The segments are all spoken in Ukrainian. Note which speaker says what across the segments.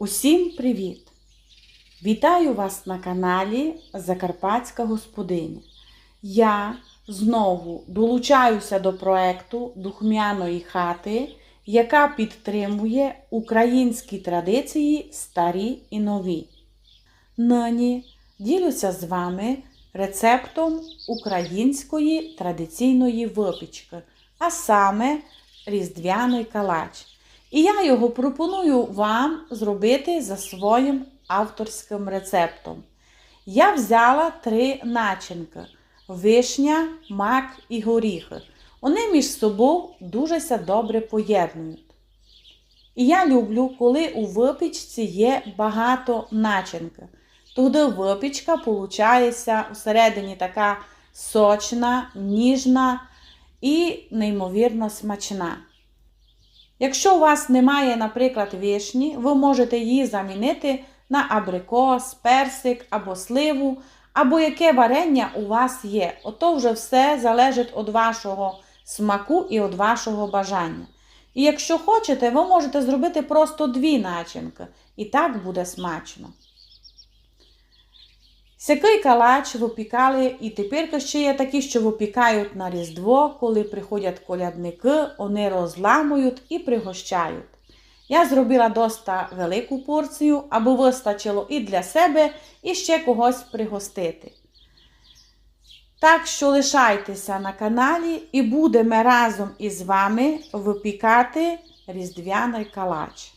Speaker 1: Усім привіт! Вітаю вас на каналі Закарпатська господиня. Я знову долучаюся до проекту Духмяної хати, яка підтримує українські традиції старі і нові. Нині ділюся з вами рецептом української традиційної випічки, а саме різдвяний калач. І я його пропоную вам зробити за своїм авторським рецептом. Я взяла три начинки: вишня, мак і горіхи. Вони між собою дуже добре поєднують. І я люблю, коли у випічці є багато начинки. Тоді випічка виходить всередині така сочна, ніжна і неймовірно смачна. Якщо у вас немає, наприклад, вишні, ви можете її замінити на абрикос, персик або сливу, або яке варення у вас є. Ото вже все залежить від вашого смаку і від вашого бажання. І якщо хочете, ви можете зробити просто дві начинки, і так буде смачно. Сякий калач випікали, і тепер ще є такі, що випікають на Різдво, коли приходять колядники, вони розламують і пригощають. Я зробила доста велику порцію, аби вистачило і для себе, і ще когось пригостити. Так що лишайтеся на каналі і будемо разом із вами випікати різдвяний калач.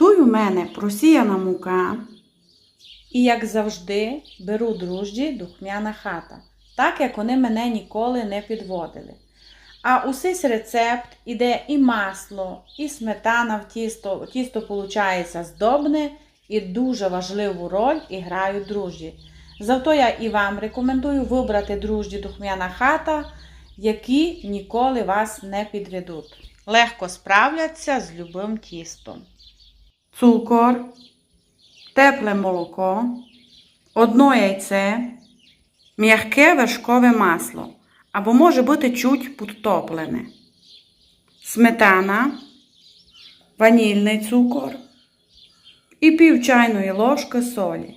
Speaker 1: Тут у мене просіяна мука. І, як завжди, беру дружджі духмяна хата, так як вони мене ніколи не підводили. А усись рецепт іде і масло, і сметана в тісто. Тісто виходить здобне і дуже важливу роль грають дружджі. Зато я і вам рекомендую вибрати дружджі духмяна хата, які ніколи вас не підведуть. Легко справляться з любим тістом цукор, тепле молоко, одно яйце, м'яке вершкове масло або може бути чуть підтоплене, сметана, ванільний цукор і пів чайної ложки солі.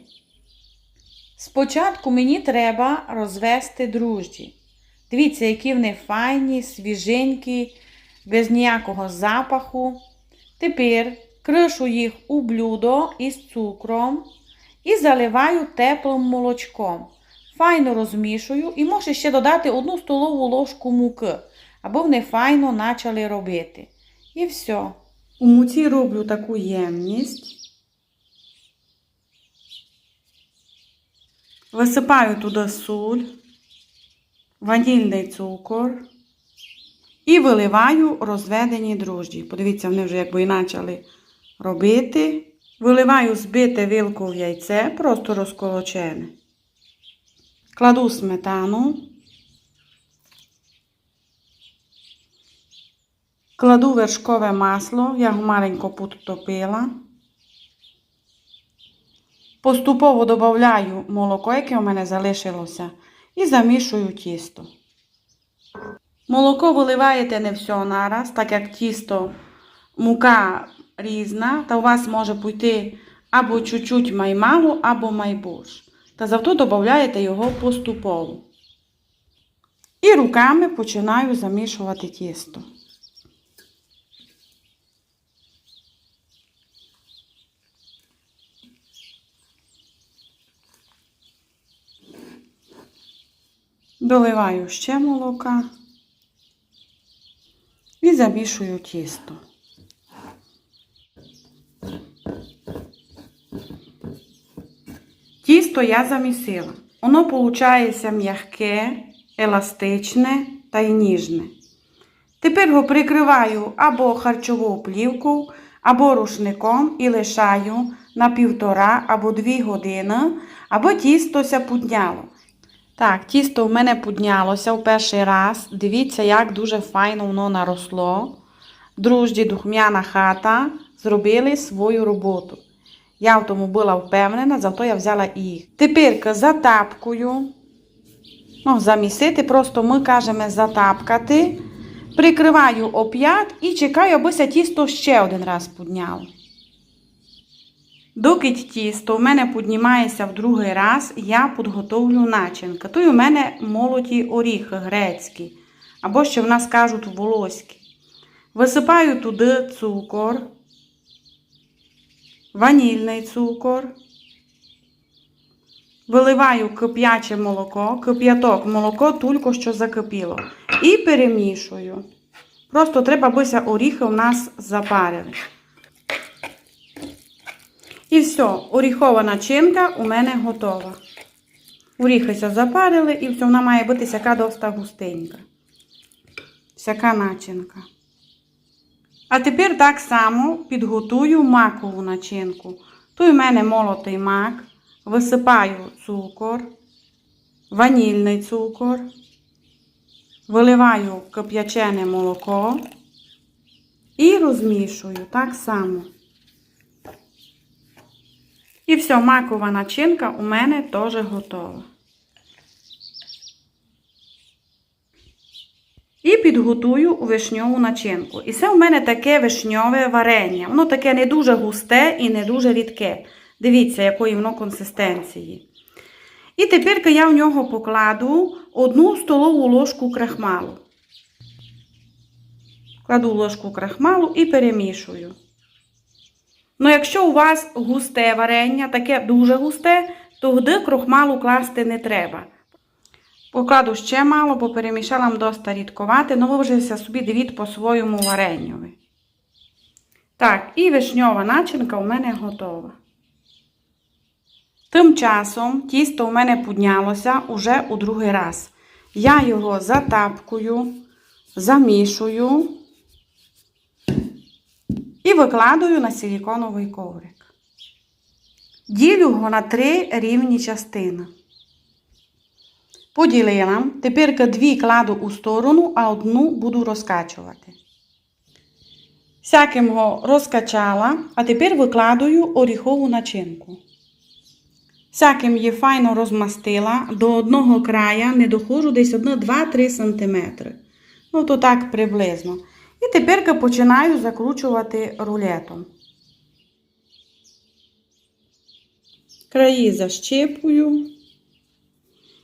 Speaker 1: Спочатку мені треба розвести дружджі. Дивіться, які вони файні, свіженькі, без ніякого запаху. Тепер кришу їх у блюдо із цукром і заливаю теплим молочком. Файно розмішую і можу ще додати одну столову ложку муки, аби вони файно почали робити. І все. У муці роблю таку ємність. Висипаю туди суль, ванільний цукор і виливаю розведені дрожджі. Подивіться, вони вже якби і почали робити. Виливаю збите вилку в яйце, просто розколочене. Кладу сметану. Кладу вершкове масло, я його маленько підтопила. Поступово додаю молоко, яке у мене залишилося, і замішую тісто. Молоко виливаєте не все нараз, так як тісто, мука різна, та у вас може піти або чуть-чуть маймало, або майбуш. Та завжди додаєте його поступово. І руками починаю замішувати тісто. Доливаю ще молока і замішую тісто. Тісто я замісила. Воно виходить м'яке, еластичне та й ніжне. Тепер його прикриваю або харчовою плівкою, або рушником і лишаю на півтора або дві години, аби тістося пудняло. Так, тісто в мене пуднялося в перший раз. Дивіться, як дуже файно воно наросло. Дружді духмяна хата зробили свою роботу. Я в тому була впевнена, зато я взяла їх. Тепер затапкою. Ну, замісити, просто ми кажемо затапкати. Прикриваю оп'ят і чекаю, аби ся тісто ще один раз пудняло. Доки тісто в мене піднімається в другий раз, я підготовлю начинка. Тут у мене молоті оріхи грецькі, або ще в нас кажуть волоські. Висипаю туди цукор, ванільний цукор. Виливаю кип'яче молоко, кип'яток, молоко тільки що закипіло. І перемішую. Просто треба, аби оріхи у нас запарили. І все, оріхова начинка у мене готова. Оріхися запарили і все, вона має бути сяка доста густенька. Всяка начинка. А тепер так само підготую макову начинку. Тут у мене молотий мак. Висипаю цукор, ванільний цукор, виливаю кип'ячене молоко і розмішую так само. І все, макова начинка у мене теж готова. І підготую вишньову начинку. І це у мене таке вишньове варення. Воно таке не дуже густе і не дуже рідке. Дивіться, якої воно консистенції. І тепер я в нього покладу одну столову ложку крахмалу. Кладу ложку крахмалу і перемішую. Ну, якщо у вас густе варення, таке дуже густе, то тоді крохмалу класти не треба. Покладу ще мало, бо перемішала доста рідковати, ну ви собі дивіть по своєму варенню. Так, і вишньова начинка у мене готова. Тим часом тісто у мене піднялося уже у другий раз. Я його затапкую, замішую і викладаю на силіконовий коврик. Ділю його на три рівні частини. Поділила. Тепер дві кладу у сторону, а одну буду розкачувати. Всяким його розкачала, а тепер викладаю оріхову начинку. Всяким її файно розмастила, до одного края не доходжу десь 1-2-3 см. Ну, то так приблизно. І тепер починаю закручувати рулетом. Краї защепую.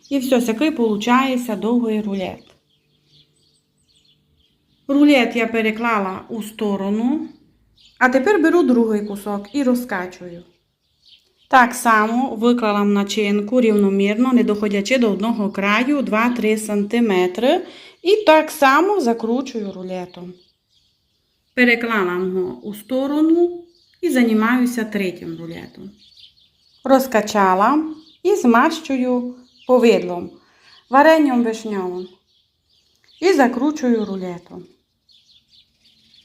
Speaker 1: І все, такий виходить довгий рулет. Рулет я переклала у сторону, а тепер беру другий кусок і розкачую. Так само виклала начинку рівномірно, не доходячи до одного краю 2-3 см. І так само закручую рулетом. Переклала його у сторону і займаюся третім рулетом. Розкачала і змащую повидлом, варенням вишньовим. І закручую рулетом.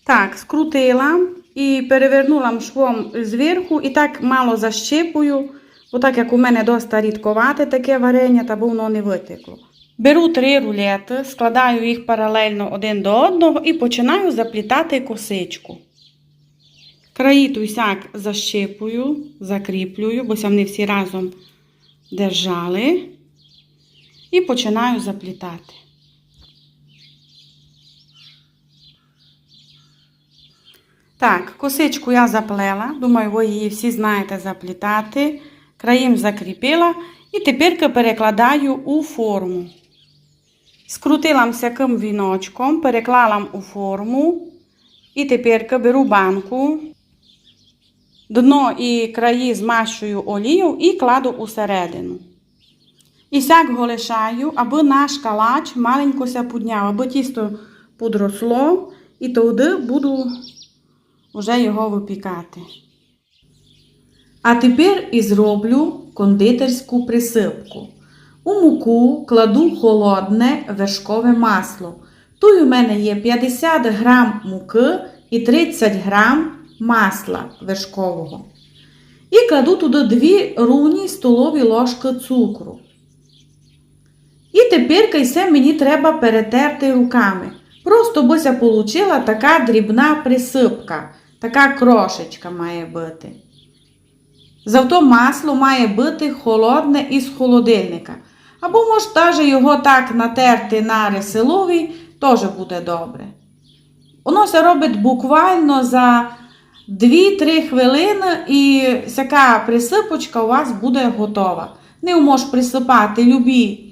Speaker 1: Так, скрутила і перевернула швом зверху і так мало защипую, бо так як у мене доста рідковате таке варення, та воно не витекло. Беру три рулети, складаю їх паралельно один до одного і починаю заплітати косичку. Краї тусяк защипую, закріплюю, бо вони всі разом держали. І починаю заплітати. Так, косичку я заплела. Думаю, ви її всі знаєте заплітати. Країм закріпила і тепер перекладаю у форму. Скрутила всяким віночком, переклала у форму. І тепер беру банку, дно і краї змащую олію і кладу усередину. І сяк го лишаю, аби наш калач маленько ся підняв, аби тісто подросло, і тоді буду вже його випікати. А тепер і зроблю кондитерську присипку. У муку кладу холодне вершкове масло. Тут у мене є 50 грам муки і 30 грам масла вершкового. І кладу туди 2 руні столові ложки цукру. І тепер все мені треба перетерти руками. Просто бися получила така дрібна присипка, така крошечка має бути. Зато масло має бути холодне із холодильника. Або може його так натерти на ресилові, теж буде добре. Воно се робить буквально за 2-3 хвилини і така присипочка у вас буде готова. Не можеш присипати любі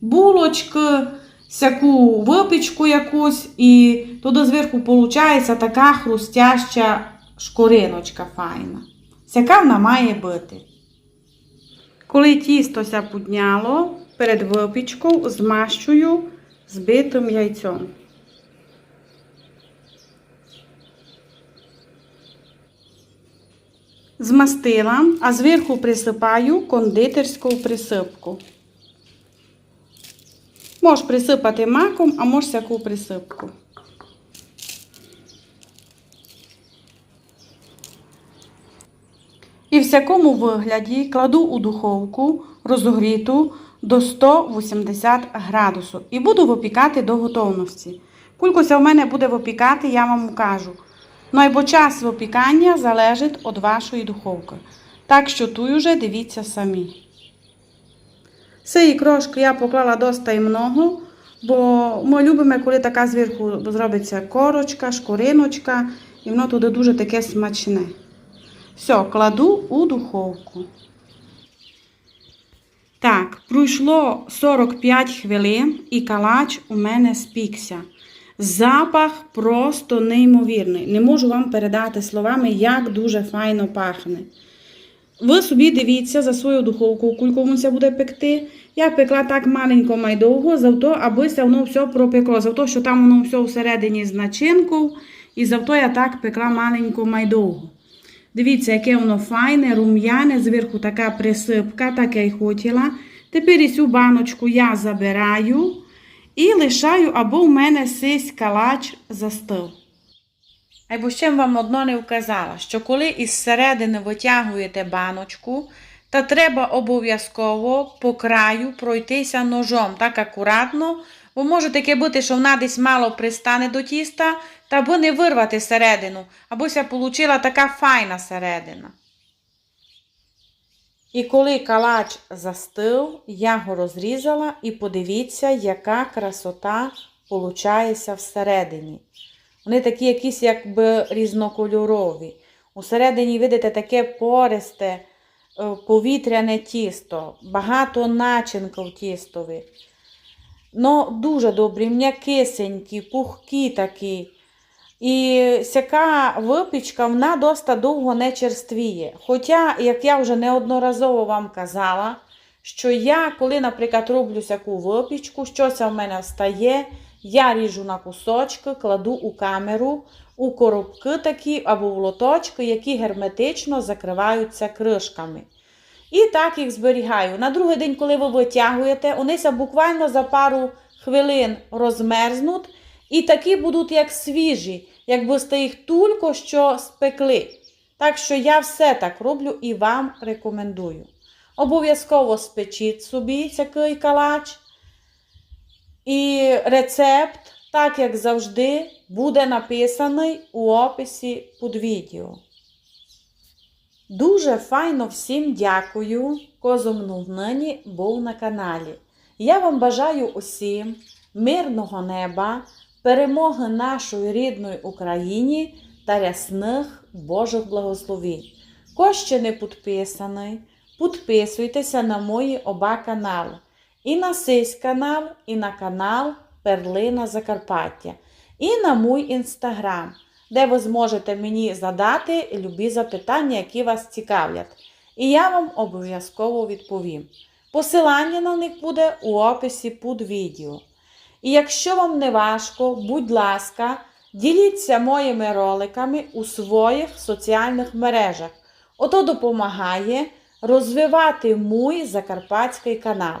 Speaker 1: булочки, всяку випічку якусь, і туди зверху виходить така хрустяща шкориночка файна. Сяка вона має бути. Коли тісто ся підняло, перед випічкою змащую збитим яйцем. Змастила, а зверху присипаю кондитерську присипку. Можеш присипати маком, а можеш всяку присипку. І в всякому вигляді кладу у духовку розогріту до 180 градусів і буду випікати до готовності. Кулькося в мене буде випікати, я вам кажу. Ну або час випікання залежить від вашої духовки. Так що тут вже дивіться самі. Цієї крошки я поклала доста і много, бо ми любимо, коли така зверху зробиться корочка, шкуриночка, і воно туди дуже таке смачне. Все, кладу у духовку. Так, пройшло 45 хвилин і калач у мене спікся. Запах просто неймовірний. Не можу вам передати словами, як дуже файно пахне. Ви собі дивіться за свою духовку, кульку це буде пекти. Я пекла так маленько майдовго, завто, аби воно все пропекло. Завто, що там воно все всередині з начинкою, і завто я так пекла маленько майдовго. Дивіться, яке воно файне, рум'яне, зверху така присипка, так я й хотіла. Тепер і цю баночку я забираю і лишаю, або в мене сись калач застив. Або ще вам одно не вказала, що коли із середини витягуєте баночку, та треба обов'язково по краю пройтися ножом так акуратно, бо може таке бути, що вона десь мало пристане до тіста, та аби не вирвати середину, або ся получила така файна середина. І коли калач застив, я його розрізала і подивіться, яка красота получається всередині. Вони такі якісь якби різнокольорові. Усередині, видите, таке пористе, е, повітряне тісто, багато начинка в тістові. Ну, дуже добрі, м'якисенькі, пухкі такі. І сяка випічка, вона доста довго не черствіє. Хоча, як я вже неодноразово вам казала, що я, коли, наприклад, роблю сяку випічку, щось в мене встає, я ріжу на кусочки, кладу у камеру, у коробки такі або в лоточки, які герметично закриваються кришками. І так їх зберігаю. На другий день, коли ви витягуєте, вони буквально за пару хвилин розмерзнуть. І такі будуть як свіжі, якби сте їх тільки що спекли. Так що я все так роблю і вам рекомендую. Обов'язково спечіть собі цей калач. І рецепт, так як завжди, буде написаний у описі під відео. Дуже файно всім дякую, козом нині був на каналі. Я вам бажаю усім мирного неба, перемоги нашої рідної Україні та рясних Божих благословень. Хто ще не підписаний, підписуйтеся на мої оба канали. І на сись канал, і на канал Перлина Закарпаття, і на мій інстаграм, де ви зможете мені задати любі запитання, які вас цікавлять. І я вам обов'язково відповім. Посилання на них буде у описі під відео. І якщо вам не важко, будь ласка, діліться моїми роликами у своїх соціальних мережах. Ото допомагає розвивати мій закарпатський канал.